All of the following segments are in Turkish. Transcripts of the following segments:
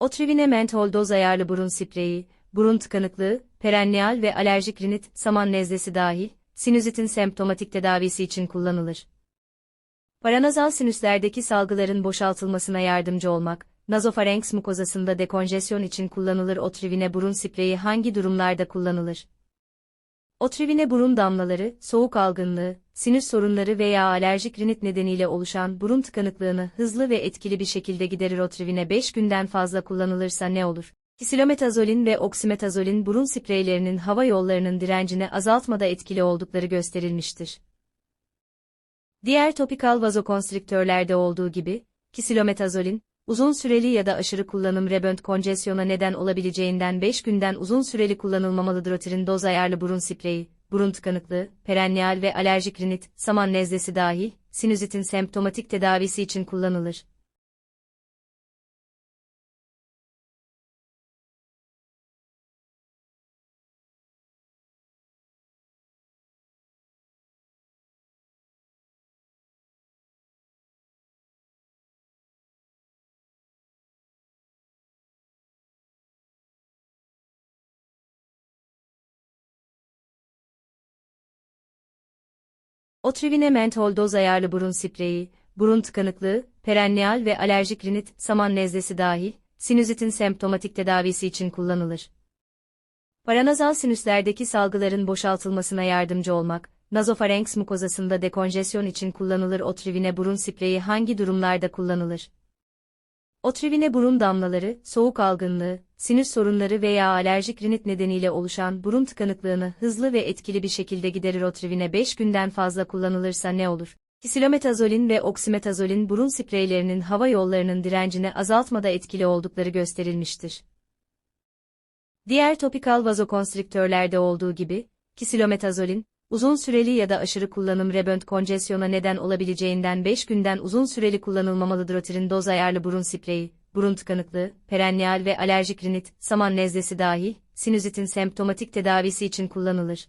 Otrivine mentol doz ayarlı burun spreyi, burun tıkanıklığı, perennial ve alerjik rinit, saman nezlesi dahil, sinüzitin semptomatik tedavisi için kullanılır. Paranazal sinüslerdeki salgıların boşaltılmasına yardımcı olmak, nazofarenks mukozasında dekonjesyon için kullanılır otrivine burun spreyi hangi durumlarda kullanılır? Otrivine burun damlaları, soğuk algınlığı, sinüs sorunları veya alerjik rinit nedeniyle oluşan burun tıkanıklığını hızlı ve etkili bir şekilde giderir otrivine 5 günden fazla kullanılırsa ne olur? Kisilometazolin ve oksimetazolin burun spreylerinin hava yollarının direncini azaltmada etkili oldukları gösterilmiştir. Diğer topikal vazokonstriktörlerde olduğu gibi, kisilometazolin, uzun süreli ya da aşırı kullanım rebönt konjesyona neden olabileceğinden 5 günden uzun süreli kullanılmamalıdır otirin doz ayarlı burun spreyi, burun tıkanıklığı, perennial ve alerjik rinit, saman nezlesi dahil, sinüzitin semptomatik tedavisi için kullanılır. Otrivine mentol doz ayarlı burun spreyi, burun tıkanıklığı, perennial ve alerjik rinit, saman nezlesi dahil, sinüzitin semptomatik tedavisi için kullanılır. Paranazal sinüslerdeki salgıların boşaltılmasına yardımcı olmak, nazofarenks mukozasında dekonjesyon için kullanılır otrivine burun spreyi hangi durumlarda kullanılır? Otrivine burun damlaları, soğuk algınlığı, sinüs sorunları veya alerjik rinit nedeniyle oluşan burun tıkanıklığını hızlı ve etkili bir şekilde giderir otrivine 5 günden fazla kullanılırsa ne olur? Kisilometazolin ve oksimetazolin burun spreylerinin hava yollarının direncini azaltmada etkili oldukları gösterilmiştir. Diğer topikal vazokonstriktörlerde olduğu gibi, kisilometazolin, uzun süreli ya da aşırı kullanım rebönt konjesyona neden olabileceğinden 5 günden uzun süreli kullanılmamalıdır otirin doz ayarlı burun spreyi, burun tıkanıklığı, perennial ve alerjik rinit, saman nezlesi dahil, sinüzitin semptomatik tedavisi için kullanılır.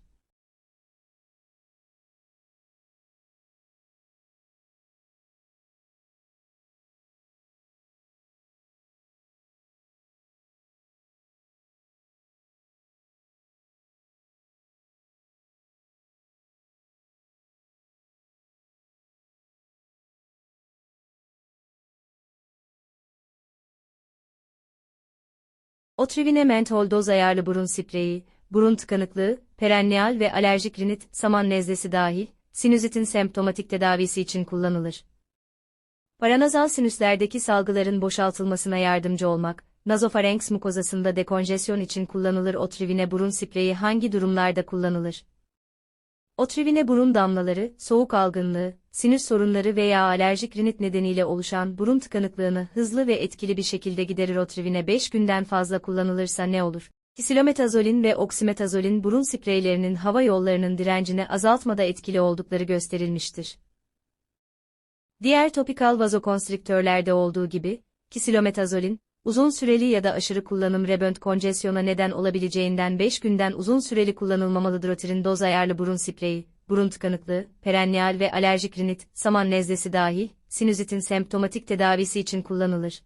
Otrivine mentol doz ayarlı burun spreyi, burun tıkanıklığı, perennial ve alerjik rinit, saman nezlesi dahil, sinüzitin semptomatik tedavisi için kullanılır. Paranazal sinüslerdeki salgıların boşaltılmasına yardımcı olmak, nazofarenks mukozasında dekonjesyon için kullanılır otrivine burun spreyi hangi durumlarda kullanılır? Otrivine burun damlaları, soğuk algınlığı, sinüs sorunları veya alerjik rinit nedeniyle oluşan burun tıkanıklığını hızlı ve etkili bir şekilde giderir otrivine 5 günden fazla kullanılırsa ne olur? Kisilometazolin ve oksimetazolin burun spreylerinin hava yollarının direncini azaltmada etkili oldukları gösterilmiştir. Diğer topikal vazokonstriktörlerde olduğu gibi, kisilometazolin, uzun süreli ya da aşırı kullanım rebönt konjesyona neden olabileceğinden 5 günden uzun süreli kullanılmamalıdır otirin doz ayarlı burun spreyi, burun tıkanıklığı, perennial ve alerjik rinit, saman nezlesi dahil, sinüzitin semptomatik tedavisi için kullanılır.